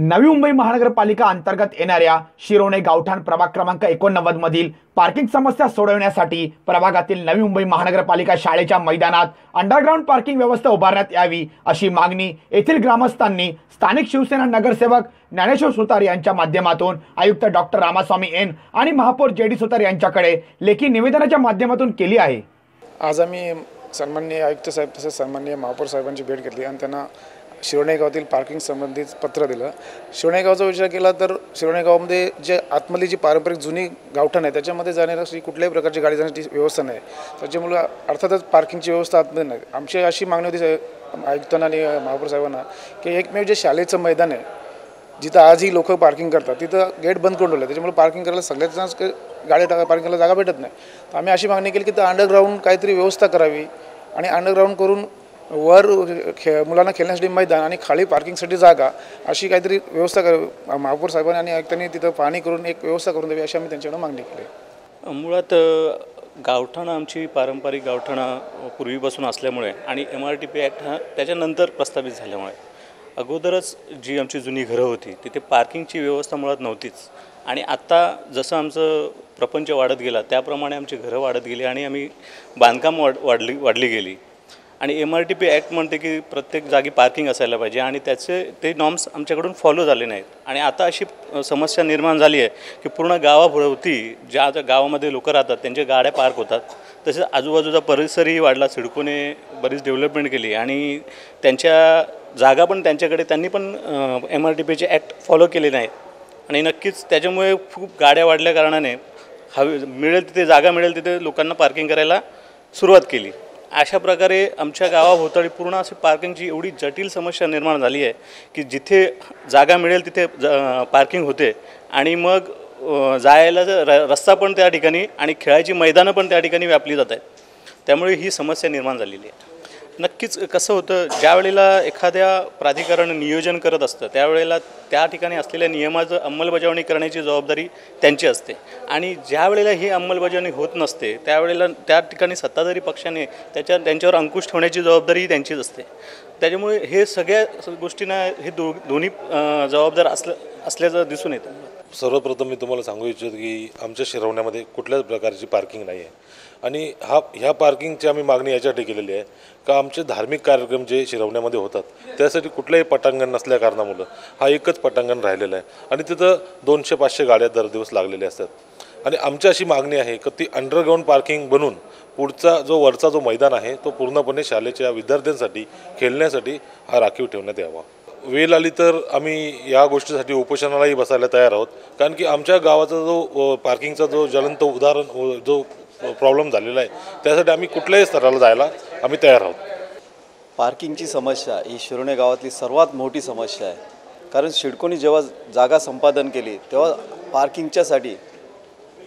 नवी मुंबई महानगरपालिका अंतर्गत येणाऱ्या शिरोणे गावठाण प्रभाग क्रमांक एकोणनव्वद मधील पार्किंग समस्या सोडवण्यासाठी प्रभागातील नवी मुंबई महानगरपालिका शाळेच्या मैदानात अंडरग्राऊंड पार्किंग व्यवस्था उभारण्यात यावी अशी मागणी येथील ग्रामस्थांनी स्थानिक शिवसेना नगरसेवक ज्ञानेश्वर सुतार यांच्या माध्यमातून आयुक्त डॉक्टर रामास्वामी एन आणि महापौर जे डी सुतार यांच्याकडे लेखी निवेदनाच्या माध्यमातून केली आहे. आज आम्ही सन्माननीय आयुक्त साहेब तसेच सन्माननीय महापौर साहेबांची भेट घेतली आणि त्यांना शिरोणेगावातील पार्किंग संबंधित पत्र दिलं. शिरोणेगावचा विचार केला तर शिरोणीगावामध्ये जे आतमधली जी पारंपरिक जुनी गावठण आहे त्याच्यामध्ये जाण्याची अशी कुठल्याही प्रकारची गाडी जाण्याची व्यवस्था नाही. त्याच्यामुळं अर्थातच पार्किंगची व्यवस्था आतमध्ये नाही. आमची अशी मागणी होती आयुक्तांना आणि महापौर साहेबांना की एकमेव जे शाळेचं मैदान आहे जिथं आजही लोक पार्किंग करतात तिथं गेट बंद करून ठेवलं. त्याच्यामुळे पार्किंग करायला सगळ्याच गाड्या टाका पार्किंग करायला जागा भेटत नाही. तर आम्ही अशी मागणी केली की तर अंडरग्राऊंड काहीतरी व्यवस्था करावी आणि अंडरग्राऊंड करून वर खे मुलांना खेळण्यासाठी मैदान आणि खाली पार्किंगसाठी जागा अशी काहीतरी व्यवस्था कर महापौर साहेबांनी आणि आयुक्तांनी तिथं पाहणी करून एक व्यवस्था करून द्यावी अशी आम्ही त्यांच्याकडे मागणी केली. मुळात गावठाणं आमची पारंपरिक गावठाणं पूर्वीपासून असल्यामुळे आणि M R T P act हा त्याच्यानंतर प्रस्तावित झाल्यामुळे अगोदरच जी आमची जुनी घरं होती तिथे पार्किंगची व्यवस्था मुळात नव्हतीच. आणि आत्ता जसं आमचं प्रपंच वाढत गेला त्याप्रमाणे आमची घरं वाढत गेली आणि आम्ही बांधकाम वाढ वाढली वाढली गेली. आणि M R T P act म्हणते की प्रत्येक जागी पार्किंग असायला पाहिजे आणि त्याचे ते नॉर्म्स आमच्याकडून फॉलो झाले नाहीत. आणि आता अशी समस्या निर्माण झाली आहे की पूर्ण गावाभोवती ज्या आता गावामध्ये लोक राहतात त्यांच्या गाड्या पार्क होतात. तसेच आजूबाजूचा परिसरही वाढला सिडकोने बरीच डेव्हलपमेंट केली आणि त्यांच्या जागा पण त्यांच्याकडे त्यांनी पण एम आर टी पीचे ॲक्ट फॉलो केले नाहीत. आणि नक्कीच त्याच्यामुळे खूप गाड्या वाढल्या कारणाने हवे मिळेल तिथे जागा मिळेल तिथे लोकांना पार्किंग करायला सुरुवात केली. अशा प्रकारे आमच्या गावाभोवताळी पूर्ण अशी पार्किंगची एवढी जटिल समस्या निर्माण झाली आहे की जिथे जागा मिळेल तिथे ज पार्किंग होते. आणि मग जायला र रस्ता पण त्या ठिकाणी आणि खेळायची मैदानं पण त्या ठिकाणी व्यापली जात आहेत. त्यामुळे ही समस्या निर्माण झालेली आहे. नक्कीच कसं होतं ज्या वेळेला एखाद्या प्राधिकरण नियोजन करत असतं त्यावेळेला त्या ठिकाणी असलेल्या नियमाचं अंमलबजावणी करण्याची जबाबदारी त्यांची असते. आणि ज्या वेळेला ही अंमलबजावणी होत नसते त्यावेळेला त्या ठिकाणी सत्ताधारी पक्षाने त्याच्या त्यांच्यावर अंकुश ठेवण्याची जबाबदारी त्यांचीच असते. त्याच्यामुळे हे सगळ्या गोष्टींना हे दो दोन्ही जबाबदार असलं असल्याचं दिसून येतं. सर्वप्रथम मी तुम्हाला सांगू इच्छितो की आमच्या शिरवण्यामध्ये कुठल्याच प्रकारची पार्किंग नाही आहे आणि हा ह्या पार्किंगची आम्ही मागणी याच्यासाठी केलेली आहे का आमचे धार्मिक कार्यक्रम जे शिरवण्यामध्ये होतात त्यासाठी कुठलंही पटांगण नसल्या कारणामुळं हा एकच पटांगण राहिलेलं आहे. आणि तिथं दोनशे पाचशे गाड्या दर दिवस लागलेल्या असतात. आणि आमची अशी मागणी आहे की ती अंडरग्राऊंड पार्किंग बनून पुढचा जो वरचा जो मैदान आहे तो पूर्णपणे शाळेच्या विद्यार्थ्यांसाठी खेळण्यासाठी हा राखीव ठेवण्यात यावा. वेळ आली तर आम्ही या गोष्टीसाठी उपोषणालाही बसायला तयार आहोत. कारण की आमच्या गावाचा जो पार्किंगचा जो ज्वलंत उदाहरण जो प्रॉब्लेम झालेला आहे त्यासाठी आम्ही कुठल्याही स्तराला जायला आम्ही तयार आहोत. पार्किंगची समस्या ही शिरोणे गावातली सर्वात मोठी समस्या आहे. कारण शिडकोनी जेव्हा जागा संपादन केली तेव्हा पार्किंगच्यासाठी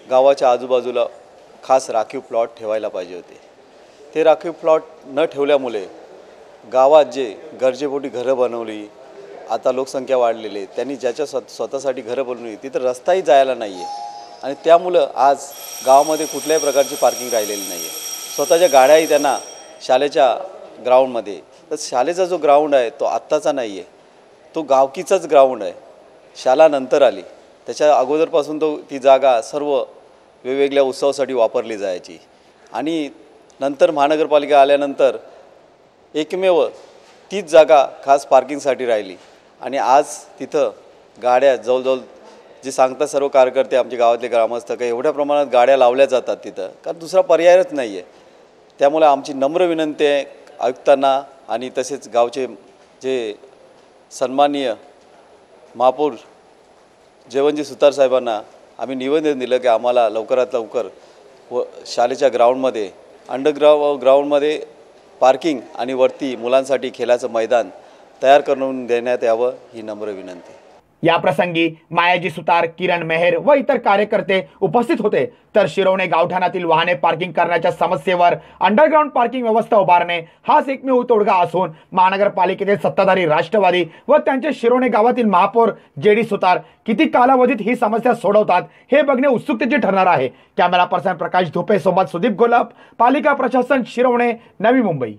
गावाच्या आजूबाजूला खास राखीव प्लॉट ठेवायला पाहिजे होते. ते राखीव प्लॉट न ठेवल्यामुळे गावात जे गरजेपोटी घरं बनवली आता लोकसंख्या वाढलेली आहे. त्यांनी ज्याच्या स्वत स्वतःसाठी घरं बनवली तिथं रस्ताही जायला नाही आहे आणि त्यामुळं आज गावामध्ये कुठल्याही प्रकारची पार्किंग राहिलेली नाही आहे स्वतःच्या गाड्याही त्यांना शाळेच्या ग्राउंडमध्ये. तर शाळेचा जो ग्राउंड आहे तो आत्ताचा नाही आहे तो गावकीचाच ग्राउंड आहे. शाला नंतर आली. त्याच्या अगोदरपासून तो ती जागा सर्व वेगवेगळ्या उत्सवासाठी वापरली जायची. आणि नंतर महानगरपालिका आल्यानंतर एकमेव तीच जागा खास पार्किंगसाठी राहिली. आणि आज तिथं गाड्या जवळजवळ जे सांगतात सर्व कार्यकर्ते आमचे गावातले ग्रामस्थ का एवढ्या प्रमाणात गाड्या लावल्या जातात तिथं. कारण दुसरा पर्यायच नाही आहे त्यामुळे आमची नम्र विनंती आहे आयुक्तांना आणि तसेच गावचे जे सन्माननीय महापौर जेवणजी सुतार साहेबांना आम्ही निवेदन दिलं की आम्हाला लवकरात लवकर व शाळेच्या ग्राउंडमध्ये अंडरग्राउ ग्राउंडमध्ये पार्किंग आणि वरती मुलांसाठी खेळाचं मैदान तयार करून देण्यात यावं ही नम्र विनंती. या प्रसंगी मायाजी सुतार किरण मेहर व इतर कार्यकर्ते उपस्थित होते. तर शिरवणे गावठाणातील वाहने पार्किंग करण्याच्या समस्येवर अंडरग्राऊंड पार्किंग व्यवस्था उभारणे हाच एकमेव तोडगा असून महानगरपालिकेचे सत्ताधारी राष्ट्रवादी व त्यांचे शिरोणे गावातील महापौर जे डी सुतार किती कालावधीत ही समस्या सोडवतात हे बघणे उत्सुकतेचे ठरणार आहे. कॅमेरा पर्सन प्रकाश धोपे सोबत सुदीप गोलप पालिका प्रशासन शिरवणे नवी मुंबई.